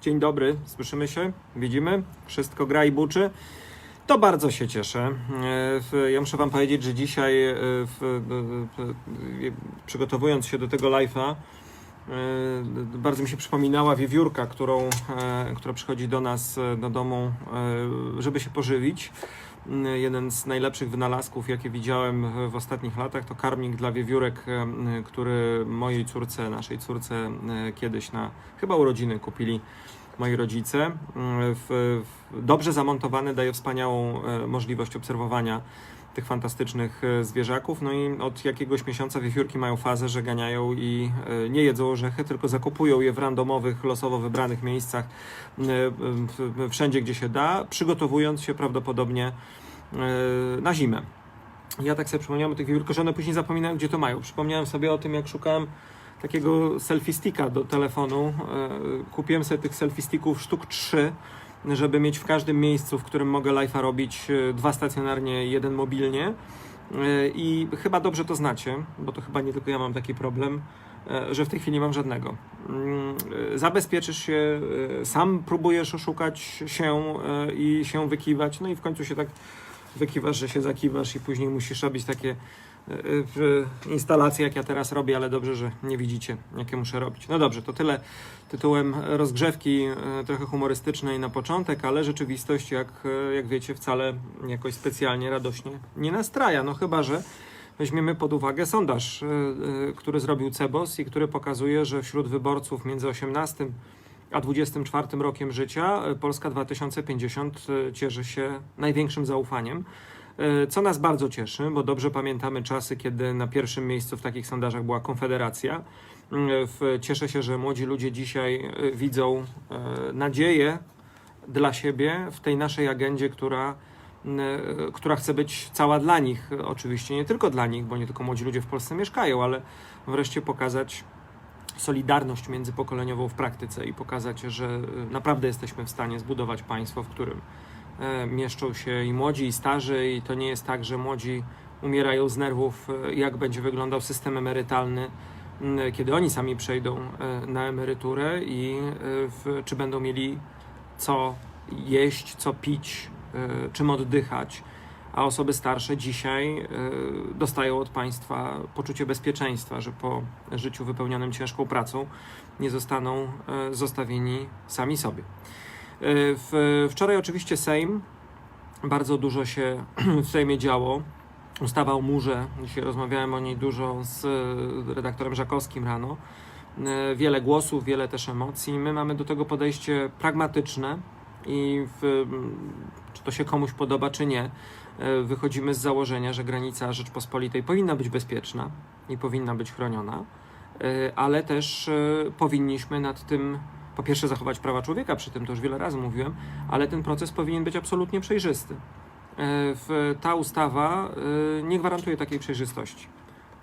Dzień dobry, słyszymy się, widzimy, wszystko gra i buczy. To bardzo się cieszę. E, Ja muszę Wam powiedzieć, że dzisiaj, e, przygotowując się do tego live'a, e, bardzo mi się przypominała wiewiórka, którą, która przychodzi do nas do domu, żeby się pożywić. Jeden z najlepszych wynalazków, jakie widziałem w ostatnich latach, to karmnik dla wiewiórek, e, który mojej córce, naszej córce e, kiedyś na chyba urodziny kupili moi rodzice. Mm, W, w, dobrze zamontowany daje wspaniałą e, możliwość obserwowania tych fantastycznych e, zwierzaków. No i od jakiegoś miesiąca wiewiórki mają fazę, że ganiają i e, nie jedzą orzechy, tylko zakupują je w randomowych, losowo wybranych miejscach, e, wszędzie gdzie się da, przygotowując się prawdopodobnie na zimę. Ja tak sobie przypomniałem o tych wiewiórkach, że one później zapominają, gdzie to mają. Przypomniałem sobie o tym, jak szukałem takiego selfie sticka do telefonu. Kupiłem sobie tych selfie sticków sztuk 3, żeby mieć w każdym miejscu, w którym mogę live'a robić, e, dwa stacjonarnie, jeden mobilnie. E, I chyba dobrze to znacie, bo to chyba nie tylko ja mam taki problem, e, że w tej chwili nie mam żadnego. Mm, Zabezpieczysz się, sam próbujesz oszukać się i się wykiwać, no i w końcu się tak wykiwasz, że się zakiwasz i później musisz robić takie w instalacje, jak ja teraz robię, ale dobrze, że nie widzicie, jakie muszę robić. No dobrze, to tyle tytułem rozgrzewki e, trochę humorystycznej na początek, ale rzeczywistość, jak, e, jak wiecie, wcale jakoś specjalnie radośnie nie nastraja. No chyba, że weźmiemy pod uwagę sondaż, e, który zrobił Cebos i który pokazuje, że wśród wyborców między 18 a 24 rokiem życia Polska 2050 e, cieszy się największym zaufaniem. E, Co nas bardzo cieszy, bo dobrze pamiętamy czasy, kiedy na pierwszym miejscu w takich sondażach była Konfederacja. W- Cieszę się, że młodzi ludzie dzisiaj e, widzą e, nadzieję dla siebie w tej naszej agendzie, która, m, e, która chce być cała dla nich. Oczywiście nie tylko dla nich, bo nie tylko młodzi ludzie w Polsce mieszkają, ale wreszcie pokazać solidarność międzypokoleniową w praktyce i pokazać, że naprawdę jesteśmy w stanie zbudować państwo, w którym mieszczą się i młodzi, i starzy, i to nie jest tak, że młodzi umierają z nerwów, e, jak będzie wyglądał system emerytalny, kiedy oni sami przejdą e, na emeryturę i e, w, czy będą mieli co jeść, co pić, e, czym oddychać. A osoby starsze dzisiaj e, dostają od państwa poczucie bezpieczeństwa, że po życiu wypełnionym ciężką pracą nie zostaną e, zostawieni sami sobie. E, W, wczoraj oczywiście Sejm, bardzo dużo się w Sejmie działo. Ustawa o murze, dzisiaj rozmawiałem o niej dużo z e, redaktorem Żakowskim rano. E, Wiele głosów, wiele też emocji. My mamy do tego podejście pragmatyczne i w, czy to się komuś podoba, czy nie, wychodzimy z założenia, że granica Rzeczpospolitej powinna być bezpieczna i powinna być chroniona, ale też powinniśmy nad tym po pierwsze zachować prawa człowieka, przy tym to już wiele razy mówiłem, ale ten proces powinien być absolutnie przejrzysty. E, ta ustawa e, nie gwarantuje takiej przejrzystości.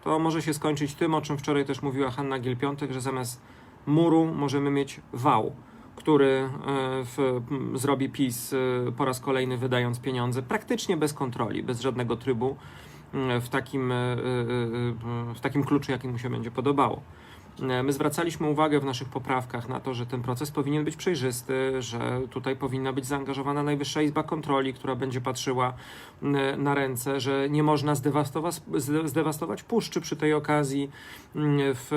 To może się skończyć tym, o czym wczoraj też mówiła Hanna Gil-Piątek, że zamiast muru możemy mieć wał, który e, w, zrobi PiS po raz kolejny wydając pieniądze praktycznie bez kontroli, bez żadnego trybu, w takim, w takim kluczu, jaki mu się będzie podobało. E, My zwracaliśmy uwagę w naszych poprawkach na to, że ten proces powinien być przejrzysty, że tutaj powinna być zaangażowana Najwyższa Izba Kontroli, która będzie patrzyła na ręce, że nie można zdewastować, zde- zdewastować puszczy przy tej okazji w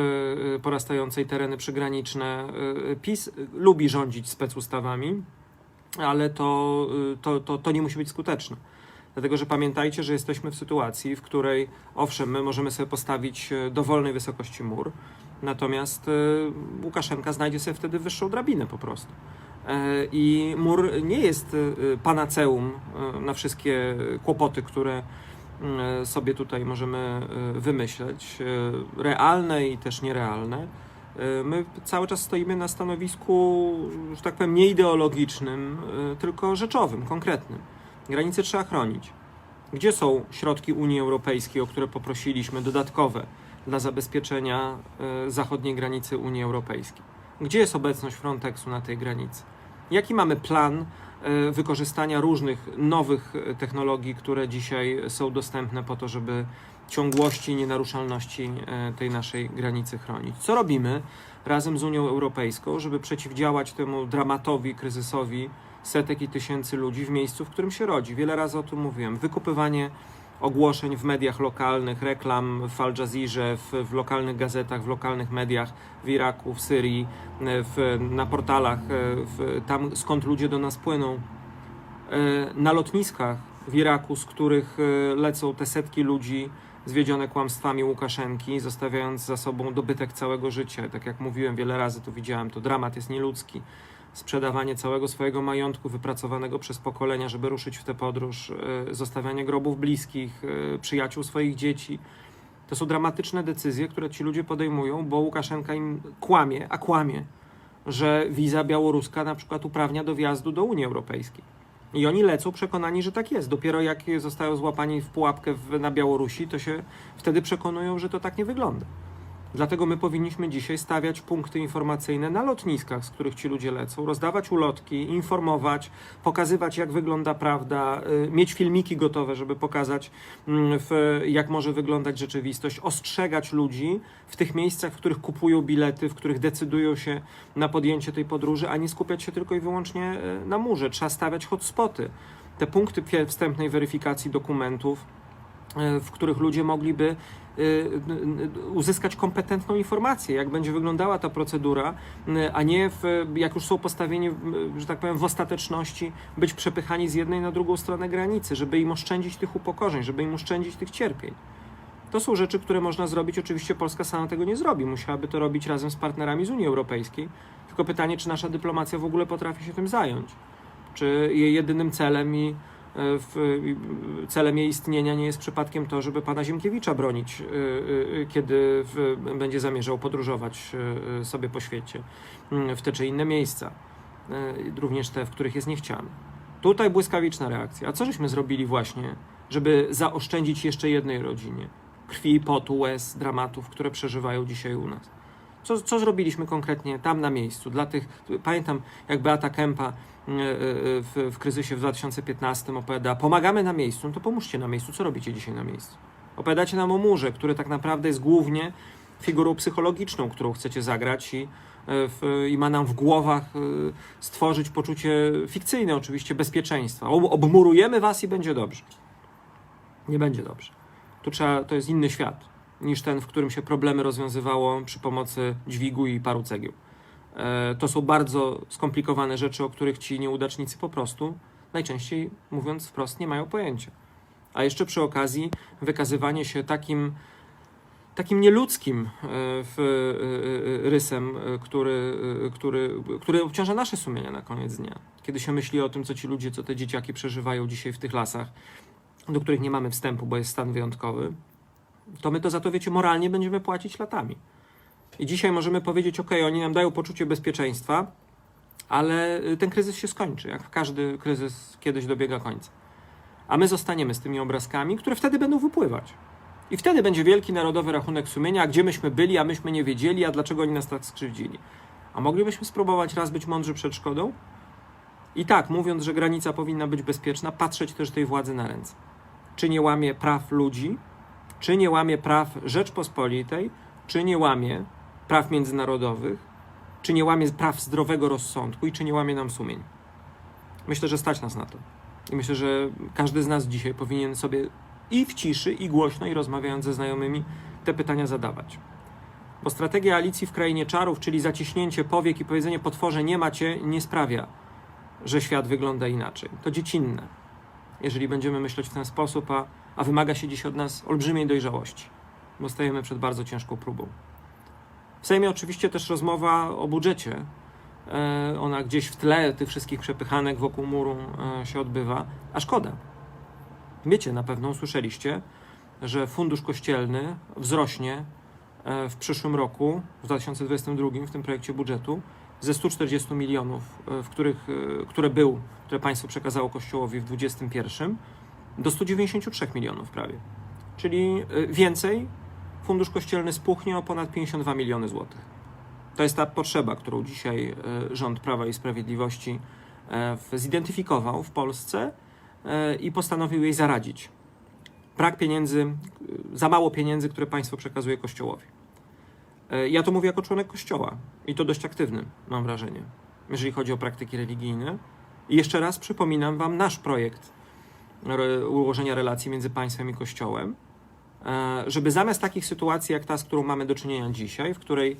e, porastającej tereny przygraniczne. E, PiS lubi rządzić specustawami, ale to, to, to, to nie musi być skuteczne. Dlatego, że pamiętajcie, że jesteśmy w sytuacji, w której owszem, my możemy sobie postawić dowolnej wysokości mur, natomiast e, Łukaszenka znajdzie sobie wtedy wyższą drabinę po prostu. E, I mur nie jest e, panaceum e, na wszystkie kłopoty, które sobie tutaj możemy wymyśleć, realne i też nierealne. My cały czas stoimy na stanowisku, że tak powiem, nie ideologicznym, tylko rzeczowym, konkretnym. Granice trzeba chronić. Gdzie są środki Unii Europejskiej, o które poprosiliśmy, dodatkowe dla zabezpieczenia e, zachodniej granicy Unii Europejskiej? Gdzie jest obecność Frontexu na tej granicy? Jaki mamy plan e, wykorzystania różnych nowych e, technologii, które dzisiaj są dostępne po to, żeby ciągłości i nienaruszalności tej naszej granicy chronić. Co robimy razem z Unią Europejską, żeby przeciwdziałać temu dramatowi, kryzysowi setek i tysięcy ludzi w miejscu, w którym się rodzi? Wiele razy o tym mówiłem. Wykupywanie ogłoszeń w mediach lokalnych, reklam w Al Jazeerze, w, w lokalnych gazetach, w lokalnych mediach w Iraku, w Syrii, w, na portalach, e, w, tam skąd ludzie do nas płyną, E, na lotniskach w Iraku, z których e, lecą te setki ludzi zwiedzione kłamstwami Łukaszenki, zostawiając za sobą dobytek całego życia. Tak jak mówiłem wiele razy, to widziałem, to dramat jest nieludzki. Sprzedawanie całego swojego majątku wypracowanego przez pokolenia, żeby ruszyć w tę podróż, e, zostawianie grobów bliskich, e, przyjaciół swoich dzieci. To są dramatyczne decyzje, które ci ludzie podejmują, bo Łukaszenka im kłamie, a kłamie, że wiza białoruska na przykład uprawnia do wjazdu do Unii Europejskiej. I oni lecą przekonani, że tak jest. Dopiero jak zostają złapani w pułapkę na Białorusi, to się wtedy przekonują, że to tak nie wygląda. Dlatego my powinniśmy dzisiaj stawiać punkty informacyjne na lotniskach, z których ci ludzie lecą, rozdawać ulotki, informować, pokazywać, jak wygląda prawda, y, mieć filmiki gotowe, żeby pokazać, mm, jak może wyglądać rzeczywistość, ostrzegać ludzi w tych miejscach, w których kupują bilety, w których decydują się na podjęcie tej podróży, a nie skupiać się tylko i wyłącznie y, na murze. Trzeba stawiać hotspoty, te punkty wstępnej weryfikacji dokumentów, w których ludzie mogliby y, uzyskać kompetentną informację, jak będzie wyglądała ta procedura, a nie w, jak już są postawieni, że tak powiem, w ostateczności być przepychani z jednej na drugą stronę granicy, żeby im oszczędzić tych upokorzeń, żeby im oszczędzić tych cierpień. To są rzeczy, które można zrobić. Oczywiście Polska sama tego nie zrobi. Musiałaby to robić razem z partnerami z Unii Europejskiej. Tylko pytanie, czy nasza dyplomacja w ogóle potrafi się tym zająć? Czy jej jedynym celem i e, w, i celem jej istnienia nie jest przypadkiem to, żeby pana Ziemkiewicza bronić, y, kiedy będzie zamierzał podróżować sobie po świecie w te czy inne miejsca, również te, w których jest niechciany. Tutaj błyskawiczna reakcja. A co żeśmy zrobili właśnie, żeby zaoszczędzić jeszcze jednej rodzinie krwi, potu, łez, dramatów, które przeżywają dzisiaj u nas? Co, co zrobiliśmy konkretnie tam na miejscu? Dla tych, pamiętam, jak Beata Kępa y, y, w, w kryzysie w 2015 opowiada, pomagamy na miejscu, no to pomóżcie na miejscu. Co robicie dzisiaj na miejscu? Opowiadacie nam o murze, który tak naprawdę jest głównie figurą psychologiczną, którą chcecie zagrać i, y, w, i ma nam w głowach stworzyć poczucie fikcyjne oczywiście bezpieczeństwa. Ob, obmurujemy was i będzie dobrze. Nie będzie dobrze. Tu trzeba, to jest inny świat niż ten, w którym się problemy rozwiązywało przy pomocy dźwigu i paru cegieł. E, To są bardzo skomplikowane rzeczy, o których ci nieudacznicy po prostu, najczęściej mówiąc wprost, nie mają pojęcia. A jeszcze przy okazji wykazywanie się takim, takim nieludzkim e, e, rysem, który, który, który obciąża nasze sumienia na koniec dnia. Kiedy się myśli o tym, co ci ludzie, co te dzieciaki przeżywają dzisiaj w tych lasach, do których nie mamy wstępu, bo jest stan wyjątkowy, to my to za to, wiecie, moralnie będziemy płacić latami. I dzisiaj możemy powiedzieć, ok, oni nam dają poczucie bezpieczeństwa, ale y, ten kryzys się skończy, jak każdy kryzys kiedyś dobiega końca. A my zostaniemy z tymi obrazkami, które wtedy będą wypływać. I wtedy będzie wielki narodowy rachunek sumienia, gdzie myśmy byli, a myśmy nie wiedzieli, a dlaczego oni nas tak skrzywdzili. A moglibyśmy spróbować raz być mądrzy przed szkodą? I tak, mówiąc, że granica powinna być bezpieczna, patrzeć też tej władzy na ręce. Czy nie łamie praw ludzi, czy nie łamie praw Rzeczpospolitej, czy nie łamie praw międzynarodowych, czy nie łamie praw zdrowego rozsądku i czy nie łamie nam sumień. Myślę, że stać nas na to. I myślę, że każdy z nas dzisiaj powinien sobie i w ciszy, i głośno, i rozmawiając ze znajomymi, te pytania zadawać. Bo strategia Alicji w krainie czarów, czyli zaciśnięcie powiek i powiedzenie potworze nie macie, nie sprawia, że świat wygląda inaczej. To dziecinne, jeżeli będziemy myśleć w ten sposób, a, a wymaga się dziś od nas olbrzymiej dojrzałości, bo stajemy przed bardzo ciężką próbą. W Sejmie oczywiście też rozmowa o budżecie. E, Ona gdzieś w tle tych wszystkich przepychanek wokół muru e, się odbywa, a szkoda. Wiecie, na pewno usłyszeliście, że fundusz kościelny wzrośnie e, w przyszłym roku, w 2022, w tym projekcie budżetu, ze 140 milionów, e, w których, e, które był, które państwo przekazało Kościołowi w 2021, do 193 milionów prawie. Czyli e, więcej fundusz kościelny spuchnie o ponad 52 miliony złotych. To jest ta potrzeba, którą dzisiaj rząd Prawa i Sprawiedliwości zidentyfikował w Polsce i postanowił jej zaradzić. brak pieniędzy, za mało pieniędzy, które państwo przekazuje Kościołowi. E, Ja to mówię jako członek Kościoła i to dość aktywny, mam wrażenie, jeżeli chodzi o praktyki religijne. I jeszcze raz przypominam Wam nasz projekt ułożenia relacji między państwem i Kościołem, e, żeby zamiast takich sytuacji jak ta, z którą mamy do czynienia dzisiaj, w której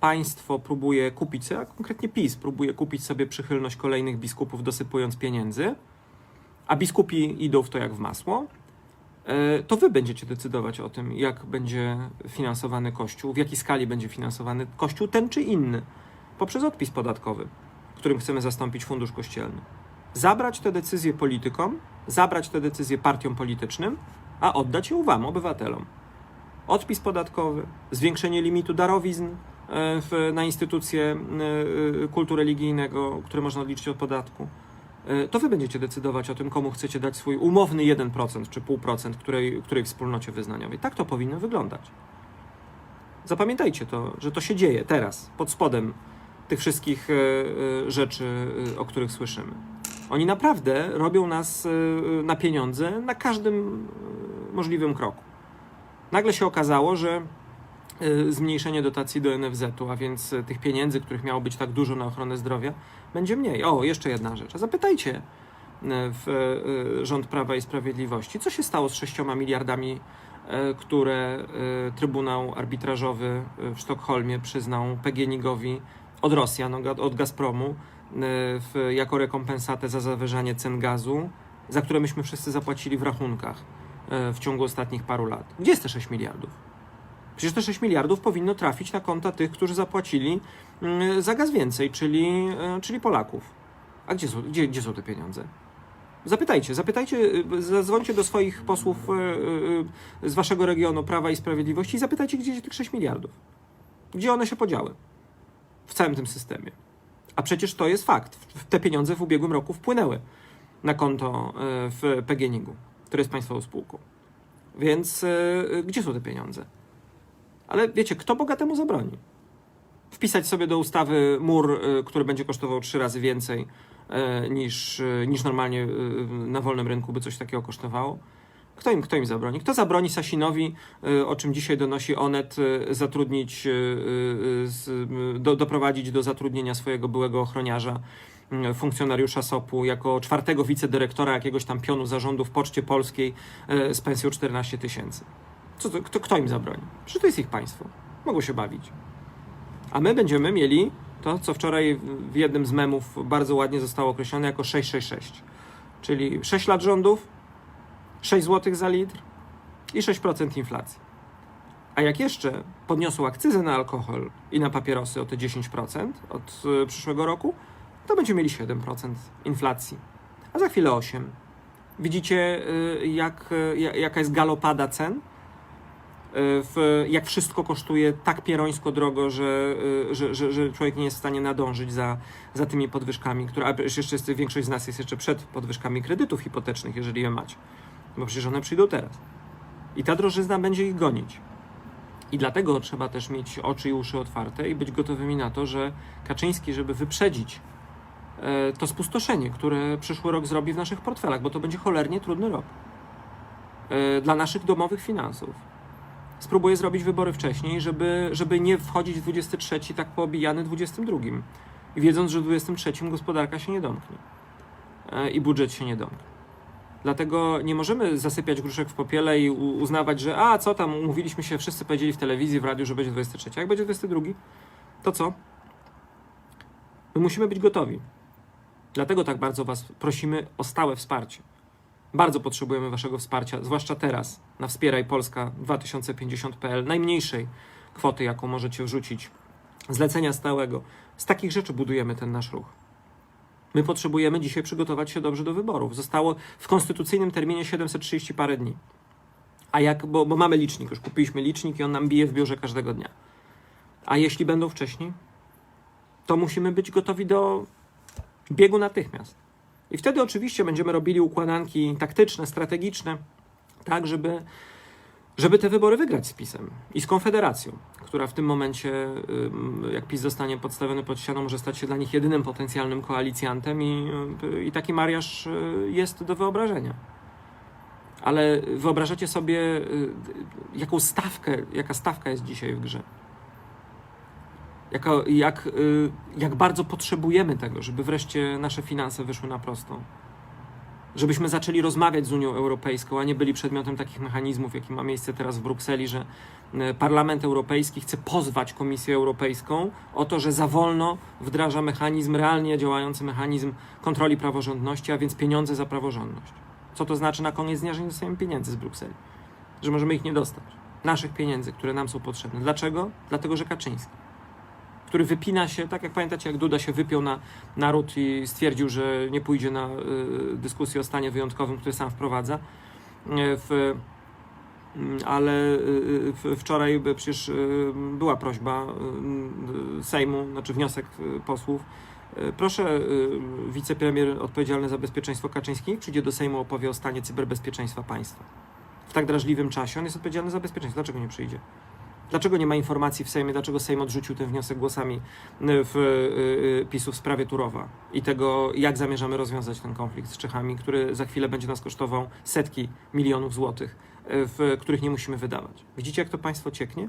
państwo próbuje kupić, sobie, a konkretnie PiS próbuje kupić sobie przychylność kolejnych biskupów, dosypując pieniędzy, a biskupi idą w to jak w masło, to wy będziecie decydować o tym, jak będzie finansowany Kościół, w jakiej skali będzie finansowany Kościół, ten czy inny, poprzez odpis podatkowy, którym chcemy zastąpić fundusz kościelny. Zabrać te decyzje politykom, zabrać te decyzje partiom politycznym, a oddać ją wam, obywatelom. Odpis podatkowy, zwiększenie limitu darowizn e, w, na instytucje e, kultu religijnego, które można odliczyć od podatku. E, To wy będziecie decydować o tym, komu chcecie dać swój umowny 1% czy 0,5% której, której wspólnocie wyznaniowej. Tak to powinno wyglądać. Zapamiętajcie to, że to się dzieje teraz, pod spodem tych wszystkich e, e, rzeczy, o których słyszymy. Oni naprawdę robią nas na pieniądze na każdym możliwym kroku. Nagle się okazało, że zmniejszenie dotacji do NFZ-u, a więc e, tych pieniędzy, których miało być tak dużo na ochronę zdrowia, będzie mniej. O, jeszcze jedna rzecz. A zapytajcie e, w rząd Prawa i Sprawiedliwości, co się stało z 6 miliardami, które Trybunał Arbitrażowy w Sztokholmie przyznał PGNiG-owi od Rosjan, od- Gazpromu, jako rekompensatę za zawyżanie cen gazu, za które myśmy wszyscy zapłacili w rachunkach w ciągu ostatnich paru lat. Gdzie jest te 6 miliardów? Przecież te 6 miliardów powinno trafić na konta tych, którzy zapłacili mm, za gaz więcej, czyli, e, czyli Polaków. A gdzie są, gdzie, gdzie są te pieniądze? Zapytajcie, zapytajcie, y, zadzwońcie do swoich posłów y, z waszego regionu Prawa i Sprawiedliwości i zapytajcie, gdzie jest tych 6 miliardów. Gdzie one się podziały w całym tym systemie. A przecież to jest fakt. Te pieniądze w ubiegłym roku wpłynęły na konto w PGNiG-u, które jest państwową spółką. Więc gdzie są te pieniądze? Ale wiecie, kto bogatemu zabroni? Wpisać sobie do ustawy mur, y, który będzie kosztował trzy razy więcej y, niż, y, niż normalnie na wolnym rynku by coś takiego kosztowało? Kto im, kto im zabroni? Kto zabroni Sasinowi, o czym dzisiaj donosi Onet, zatrudnić, do, doprowadzić do zatrudnienia swojego byłego ochroniarza, funkcjonariusza SOP-u, jako czwartego wicedyrektora jakiegoś tam pionu zarządu w Poczcie Polskiej z pensją 14 tysięcy? Co to, kto, kto im zabroni? Przecież to jest ich państwo. Mogą się bawić. A my będziemy mieli to, co wczoraj w- jednym z memów bardzo ładnie zostało określone jako 666. Czyli 6 lat rządów, 6 zł za litr i 6% inflacji. A jak jeszcze podniosą akcyzę na alkohol i na papierosy o te 10% od y, przyszłego roku, to będziemy mieli 7% inflacji. A za chwilę 8%. Widzicie, y, jak, y, ja- jaka jest galopada cen? W, jak wszystko kosztuje tak pierońsko drogo, że, y, że, że, że człowiek nie jest w stanie nadążyć za, za tymi podwyżkami, które, a jeszcze jest, większość z nas jest jeszcze przed podwyżkami kredytów hipotecznych, jeżeli je macie, bo przecież one przyjdą teraz. I ta drożyzna będzie ich gonić. I dlatego trzeba też mieć oczy i uszy otwarte i być gotowymi na to, że Kaczyński, żeby wyprzedzić e, to spustoszenie, które przyszły rok zrobi w naszych portfelach, bo to będzie cholernie trudny rok e, dla naszych domowych finansów spróbuję zrobić wybory wcześniej, żeby, żeby nie wchodzić w 23 tak poobijany 22. I wiedząc, że w 23 gospodarka się nie domknie e, i budżet się nie domknie. Dlatego nie możemy zasypiać gruszek w popiele i uznawać, że a co tam, umówiliśmy się, wszyscy powiedzieli w telewizji, w radiu, że będzie 23. Jak będzie 22, to co? My musimy być gotowi. Dlatego tak bardzo Was prosimy o stałe wsparcie. Bardzo potrzebujemy Waszego wsparcia, zwłaszcza teraz na Wspieraj Polska 2050.pl, najmniejszej kwoty, jaką możecie wrzucić, zlecenia stałego. Z takich rzeczy budujemy ten nasz ruch. My potrzebujemy dzisiaj przygotować się dobrze do wyborów. Zostało w konstytucyjnym terminie 730 parę dni. A jak, bo, bo mamy licznik, już kupiliśmy licznik i on nam bije w biurze każdego dnia. A jeśli będą wcześniej, to musimy być gotowi do biegu natychmiast. I wtedy oczywiście będziemy robili układanki taktyczne, strategiczne, tak, żeby, żeby te wybory wygrać z PiSem i z Konfederacją, która w tym momencie, jak PiS zostanie podstawiony pod ścianą, może stać się dla nich jedynym potencjalnym koalicjantem i, i taki mariaż y, jest do wyobrażenia. Ale wyobrażacie sobie, y, jaką stawkę, jaka stawka jest dzisiaj w grze? Jaka, jak, y, jak bardzo potrzebujemy tego, żeby wreszcie nasze finanse wyszły na prostą. Żebyśmy zaczęli rozmawiać z Unią Europejską, a nie byli przedmiotem takich mechanizmów, jaki ma miejsce teraz w Brukseli, że y, Parlament Europejski chce pozwać Komisję Europejską o to, że za wolno wdraża mechanizm, realnie działający mechanizm kontroli praworządności, a więc pieniądze za praworządność. Co to znaczy na koniec dnia, że nie dostajemy pieniędzy z Brukseli? Że możemy ich nie dostać. Naszych pieniędzy, które nam są potrzebne. Dlaczego? Dlatego, że Kaczyński który wypina się, tak jak pamiętacie, jak Duda się wypiął na naród i stwierdził, że nie pójdzie na y, dyskusję o stanie wyjątkowym, który sam wprowadza. Y, w, y, ale y, w, wczoraj przecież y, była prośba y, Sejmu, znaczy wniosek y, posłów. Y, Proszę, y, wicepremier odpowiedzialny za bezpieczeństwo Kaczyński przyjdzie do Sejmu, opowie o stanie cyberbezpieczeństwa państwa. W tak drażliwym czasie on jest odpowiedzialny za bezpieczeństwo. Dlaczego nie przyjdzie? Dlaczego nie ma informacji w Sejmie, dlaczego Sejm odrzucił ten wniosek głosami y, w y, y, PiSu w sprawie Turowa i tego, jak zamierzamy rozwiązać ten konflikt z Czechami, który za chwilę będzie nas kosztował setki milionów złotych, w których nie musimy wydawać. Widzicie, jak to państwo cieknie?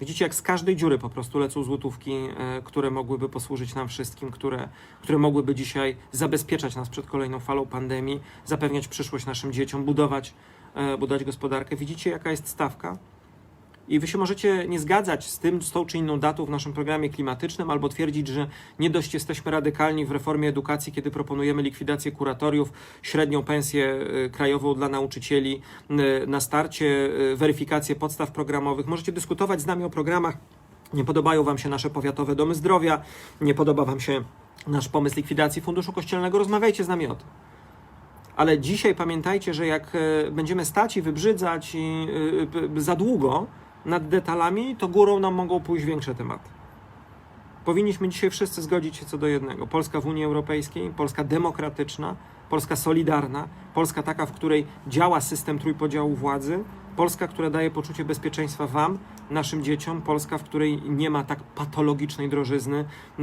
Widzicie, jak z każdej dziury po prostu lecą złotówki, które mogłyby posłużyć nam wszystkim, które, które mogłyby dzisiaj zabezpieczać nas przed kolejną falą pandemii, zapewniać przyszłość naszym dzieciom, budować, budować gospodarkę. Widzicie, jaka jest stawka? I wy się możecie nie zgadzać z tym, z tą czy inną datą w naszym programie klimatycznym, albo twierdzić, że nie dość jesteśmy radykalni w reformie edukacji, kiedy proponujemy likwidację kuratoriów, średnią pensję y, krajową dla nauczycieli, y, na starcie y, weryfikację podstaw programowych. Możecie dyskutować z nami o programach. Nie podobają wam się nasze powiatowe domy zdrowia, nie podoba wam się nasz pomysł likwidacji Funduszu Kościelnego. Rozmawiajcie z nami o tym. Ale dzisiaj pamiętajcie, że jak będziemy stać i wybrzydzać i, za długo, nad detalami, to górą nam mogą pójść większe tematy. Powinniśmy dzisiaj wszyscy zgodzić się co do jednego. Polska w Unii Europejskiej, Polska demokratyczna, Polska solidarna, Polska taka, w której działa system trójpodziału władzy, Polska, która daje poczucie bezpieczeństwa Wam, naszym dzieciom, Polska, w której nie ma tak patologicznej drożyzny, y,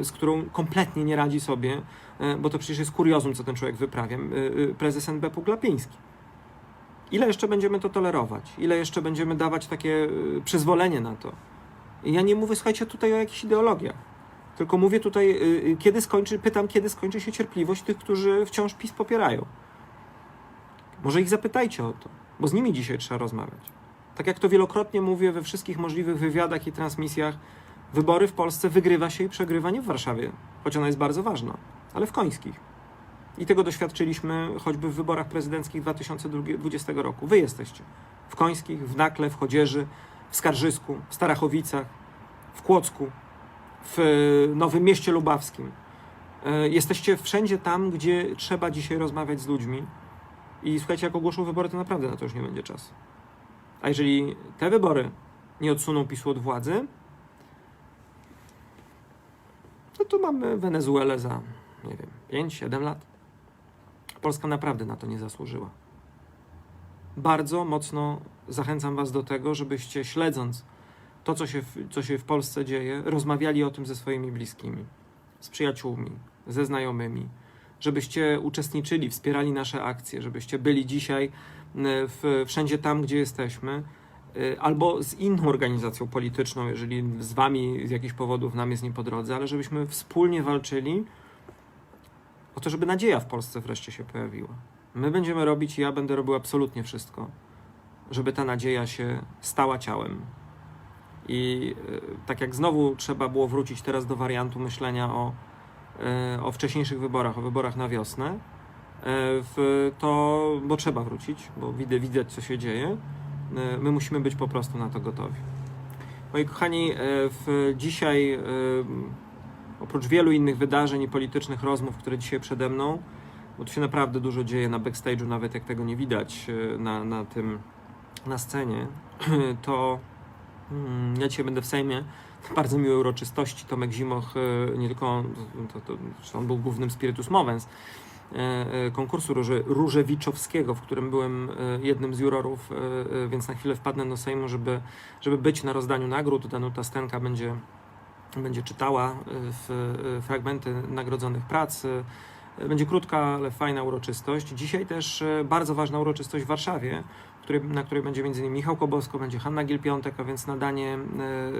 y, z którą kompletnie nie radzi sobie, y, bo to przecież jest kuriozum, co ten człowiek wyprawia, prezes NBP Glapiński. Ile jeszcze będziemy to tolerować? Ile jeszcze będziemy dawać takie y, przyzwolenie na to? Ja nie mówię, słuchajcie, tutaj o jakichś ideologiach. Tylko mówię tutaj, y, y, kiedy skończy, pytam, kiedy skończy się cierpliwość tych, którzy wciąż PiS popierają. Może ich zapytajcie o to, bo z nimi dzisiaj trzeba rozmawiać. Tak jak to wielokrotnie mówię we wszystkich możliwych wywiadach i transmisjach, wybory w Polsce wygrywa się i przegrywa nie w Warszawie, choć ona jest bardzo ważna, ale w Końskich. I tego doświadczyliśmy choćby w wyborach prezydenckich 2020 roku. Wy jesteście w Końskich, w Nakle, w Chodzieży, w Skarżysku, w Starachowicach, w Kłodzku, w Nowym Mieście Lubawskim. E, Jesteście wszędzie tam, gdzie trzeba dzisiaj rozmawiać z ludźmi. I słuchajcie, jak ogłoszą wybory, to naprawdę na to już nie będzie czasu. A jeżeli te wybory nie odsuną PiSu od władzy, no to mamy Wenezuelę za, nie wiem, 5-7 lat. Polska naprawdę na to nie zasłużyła. Bardzo mocno zachęcam Was do tego, żebyście śledząc to, co się, w, co się w Polsce dzieje, rozmawiali o tym ze swoimi bliskimi, z przyjaciółmi, ze znajomymi, żebyście uczestniczyli, wspierali nasze akcje, żebyście byli dzisiaj e, w, wszędzie tam, gdzie jesteśmy, e, albo z inną organizacją polityczną, jeżeli z Wami z jakichś powodów nam jest nie po drodze, ale żebyśmy wspólnie walczyli o to, żeby nadzieja w Polsce wreszcie się pojawiła. My będziemy robić ja będę robił absolutnie wszystko, żeby ta nadzieja się stała ciałem. I e, tak jak znowu trzeba było wrócić teraz do wariantu myślenia o, e, o wcześniejszych wyborach, o wyborach na wiosnę, e, w to, bo trzeba wrócić, bo widać, widać co się dzieje. My musimy być po prostu na to gotowi. Moi kochani, w dzisiaj oprócz wielu innych wydarzeń i politycznych rozmów, które dzisiaj przede mną, bo tu się naprawdę dużo dzieje na backstage'u, nawet jak tego nie widać e, na, na tym, na scenie, to mm, ja dzisiaj będę w Sejmie bardzo miłej uroczystości. Tomek Zimoch, e, nie tylko on, to, to, on był głównym spiritus movens e, konkursu Róże, Różewiczowskiego, w którym byłem jednym z jurorów, więc na chwilę wpadnę do Sejmu, żeby, żeby być na rozdaniu nagród. Danuta Stenka będzie będzie czytała y, y, fragmenty nagrodzonych prac. y, Będzie krótka, ale fajna uroczystość. Dzisiaj też bardzo ważna uroczystość w Warszawie, na której będzie m.in. Michał Kobosko, będzie Hanna Gil-Piątek, a więc nadanie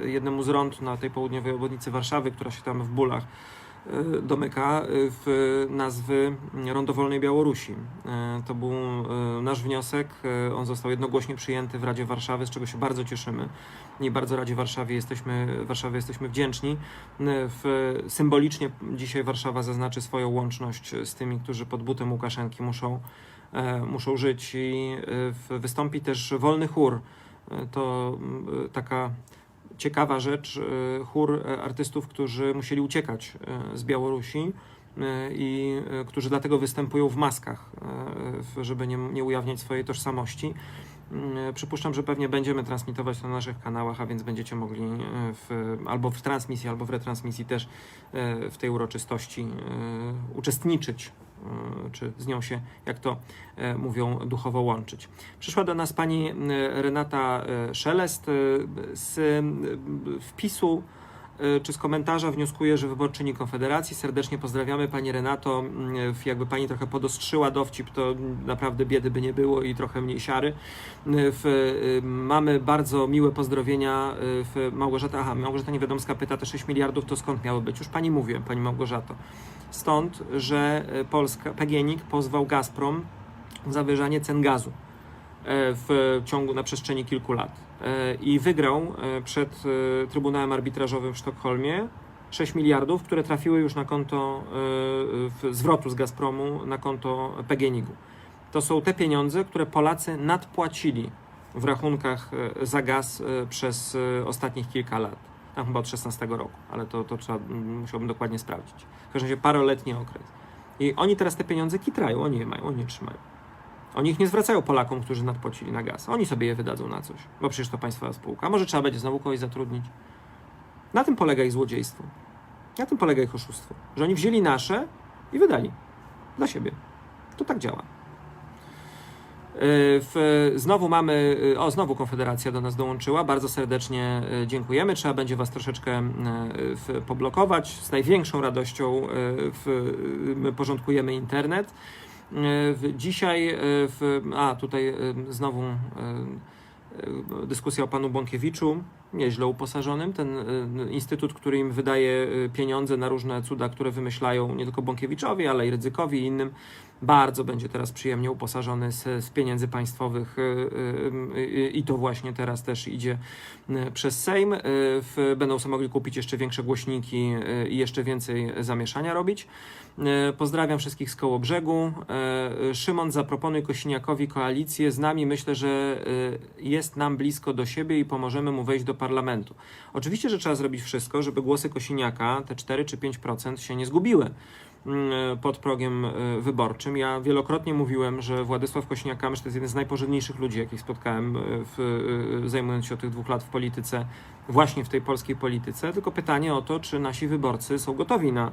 jednemu z rąd na tej południowej obwodnicy Warszawy, która się tam w bólach domyka, e, w nazwy Rondo Wolnej Białorusi. E, To był nasz wniosek, on został jednogłośnie przyjęty w Radzie Warszawy, z czego się bardzo cieszymy i bardzo Radzie Warszawie jesteśmy, Warszawie jesteśmy wdzięczni. W, symbolicznie dzisiaj Warszawa zaznaczy swoją łączność z tymi, którzy pod butem Łukaszenki muszą, muszą żyć i wystąpi też wolny chór. To taka ciekawa rzecz, e, chór e, artystów, którzy musieli uciekać e, z Białorusi i którzy dlatego występują w maskach, żeby nie, nie ujawniać swojej tożsamości. Mm, Przypuszczam, że pewnie będziemy transmitować to na naszych kanałach, a więc będziecie mogli w, albo w transmisji, albo w retransmisji też w tej uroczystości uczestniczyć, czy z nią się, jak to e, mówią, duchowo łączyć. Przyszła do nas pani e, Renata Szelest z wpisu czy z komentarza wnioskuję, że wyborczyni Konfederacji. Serdecznie pozdrawiamy Pani Renato. Mm, Jakby Pani trochę podostrzyła dowcip, to naprawdę biedy by nie było i trochę mniej siary. W, y, mamy bardzo miłe pozdrowienia. y, W Małgorzata, aha, Małgorzata Niewiadomska pyta, te 6 miliardów to skąd miało być? Już Pani mówiłem, Pani Małgorzato. Stąd, że y, Polska, PGNiG pozwał Gazprom o zawyżanie cen gazu w ciągu, na przestrzeni kilku lat. E, I wygrał e, przed e, Trybunałem Arbitrażowym w Sztokholmie 6 miliardów, które trafiły już na konto zwrotu z Gazpromu na konto PGNiG-u. To są te pieniądze, które Polacy nadpłacili w rachunkach za gaz przez ostatnich kilka lat. Tam chyba od 16 roku, ale to, to trzeba, musiałbym dokładnie sprawdzić. W każdym razie paroletni okres. I oni teraz te pieniądze kitrają, oni je mają, oni je trzymają. Oni ich nie zwracają Polakom, którzy nadpłacili na gaz. Oni sobie je wydadzą na coś, bo przecież to państwowa spółka. Może trzeba będzie znowu kogoś zatrudnić? Na tym polega ich złodziejstwo. Na tym polega ich oszustwo. Że oni wzięli nasze i wydali. Dla siebie. To tak działa. Yy, W, znowu mamy, yy, o znowu Konfederacja do nas dołączyła, bardzo serdecznie yy, dziękujemy. Trzeba będzie Was troszeczkę w, poblokować. Z największą radością w, my porządkujemy internet. Dzisiaj, yy, w, a tutaj yy, znowu yy, dyskusja o panu Bąkiewiczu, nieźle uposażonym. Ten yy, instytut, który im wydaje yy, pieniądze na różne cuda, które wymyślają nie tylko Bąkiewiczowi, ale i Rydzykowi i innym, bardzo będzie teraz przyjemnie uposażony z, z pieniędzy państwowych y, i to właśnie teraz też idzie przez Sejm. Będą sobie mogli kupić jeszcze większe głośniki i jeszcze więcej zamieszania robić. Pozdrawiam wszystkich z Kołobrzegu. Y, Szymon, zaproponuj Kosiniakowi koalicję z nami. Myślę, że jest nam blisko do siebie i pomożemy mu wejść do. Oczywiście, że trzeba zrobić wszystko, żeby głosy Kosiniaka, te 4 czy 5% się nie zgubiły mm, pod progiem y, wyborczym. Ja wielokrotnie mówiłem, że Władysław Kośniak-Kamysz to jest jeden z najporządniejszych ludzi, jakich spotkałem, y, w, y, zajmując się od tych dwóch lat w polityce, właśnie w tej polskiej polityce. Tylko pytanie o to, czy nasi wyborcy są gotowi na,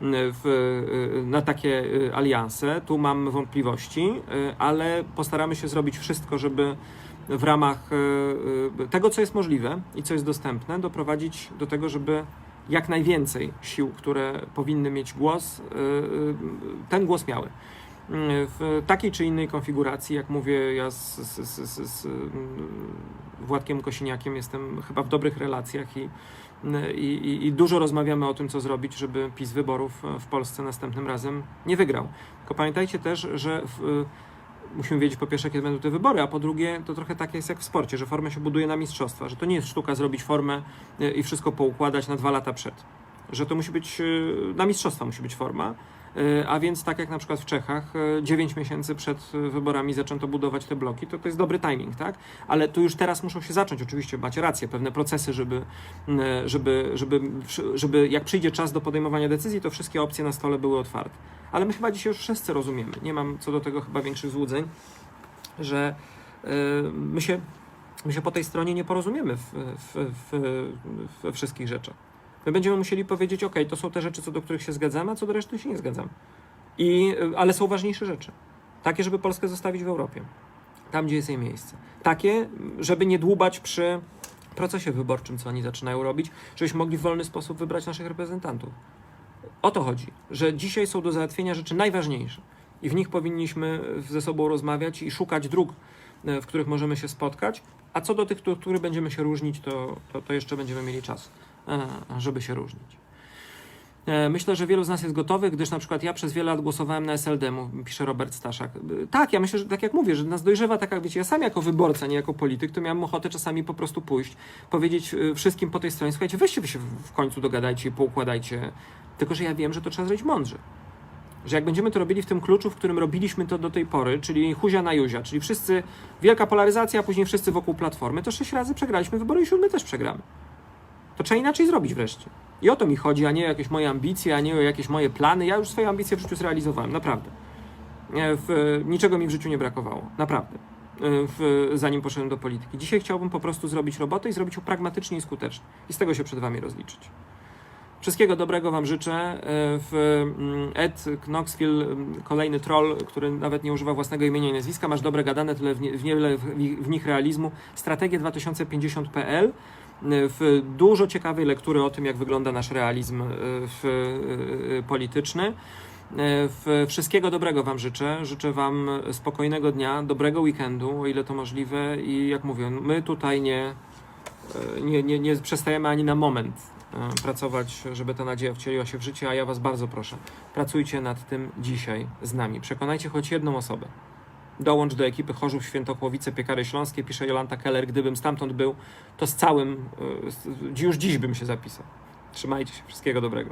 w, na takie alianse. Tu mam wątpliwości, ale postaramy się zrobić wszystko, żeby w ramach y, y, tego, co jest możliwe i co jest dostępne, doprowadzić do tego, żeby jak najwięcej sił, które powinny mieć głos, y, ten głos miały. W takiej czy innej konfiguracji, jak mówię, ja z, z, z, z, mm, Władkiem Kosiniakiem jestem chyba w dobrych relacjach i, i- i dużo rozmawiamy o tym, co zrobić, żeby PiS wyborów w Polsce następnym razem nie wygrał. Tylko pamiętajcie też, że w, musimy wiedzieć po pierwsze, kiedy będą te wybory, a po drugie, to trochę tak jest jak w sporcie, że formę się buduje na mistrzostwa, że to nie jest sztuka zrobić formę y, i wszystko poukładać na dwa lata przed. Że to musi być, y, na mistrzostwa musi być forma, a więc tak jak na przykład w Czechach, 9 miesięcy przed y, wyborami zaczęto budować te bloki, to to jest dobry timing, tak? Ale tu już teraz muszą się zacząć, oczywiście macie rację, pewne procesy, żeby, żeby, żeby, żeby jak przyjdzie czas do podejmowania decyzji, to wszystkie opcje na stole były otwarte. Ale my chyba dzisiaj już wszyscy rozumiemy, nie mam co do tego chyba większych złudzeń, że my się, my się po tej stronie nie porozumiemy w, w, w, we wszystkich rzeczach. My będziemy musieli powiedzieć, ok, to są te rzeczy, co do których się zgadzamy, a co do reszty się nie zgadzamy. I, y, ale są ważniejsze rzeczy. Takie, żeby Polskę zostawić w Europie. Tam, gdzie jest jej miejsce. Takie, żeby nie dłubać przy procesie wyborczym, co oni zaczynają robić, żebyśmy mogli w wolny sposób wybrać naszych reprezentantów. O to chodzi, że dzisiaj są do załatwienia rzeczy najważniejsze i w nich powinniśmy ze sobą rozmawiać i szukać dróg, e, w których możemy się spotkać. A co do tych, w których będziemy się różnić, to, to, to jeszcze będziemy mieli czas, żeby się różnić. E, Myślę, że wielu z nas jest gotowych, gdyż na przykład ja przez wiele lat głosowałem na SLD, pisze Robert Staszak. E, Tak, ja myślę, że tak jak mówię, że nas dojrzewa taka, wiecie, ja sam jako wyborca, nie jako polityk, to miałem ochotę czasami po prostu pójść, powiedzieć e, wszystkim po tej stronie, słuchajcie, weźcie wy się w końcu dogadajcie i poukładajcie. Tylko, że ja wiem, że to trzeba zrobić mądrze. Że jak będziemy to robili w tym kluczu, w którym robiliśmy to do tej pory, czyli huzia na juzia, czyli wszyscy, wielka polaryzacja, a później wszyscy wokół platformy, to sześć razy przegraliśmy wybory i siódmy też przegramy. To trzeba inaczej zrobić wreszcie. I o to mi chodzi, a nie o jakieś moje ambicje, a nie o jakieś moje plany. Ja już swoje ambicje w życiu zrealizowałem, naprawdę. E, W, niczego mi w życiu nie brakowało, naprawdę. E, W, zanim poszedłem do polityki. Dzisiaj chciałbym po prostu zrobić robotę i zrobić ją pragmatycznie i skutecznie. I z tego się przed Wami rozliczyć. Wszystkiego dobrego Wam życzę. E, W mm, Ed Knoxville, kolejny troll, który nawet nie używa własnego imienia i nazwiska, masz dobre gadane, tyle w, nie, w, niewiele w, nich realizmu. Strategie 2050.pl w dużo ciekawej lektury o tym, jak wygląda nasz realizm e, e, polityczny. E, W wszystkiego dobrego Wam życzę. Życzę Wam spokojnego dnia, dobrego weekendu, o ile to możliwe. I jak mówię, my tutaj nie, nie, nie, nie przestajemy ani na moment pracować, żeby ta nadzieja wcieliła się w życie, a ja Was bardzo proszę, pracujcie nad tym dzisiaj z nami. Przekonajcie choć jedną osobę. Dołącz do ekipy Chorzów Świętochłowice Piekary Śląskie, pisze Jolanta Keller. Gdybym stamtąd był, to z całym, z- już dziś bym się zapisał. Trzymajcie się, wszystkiego dobrego.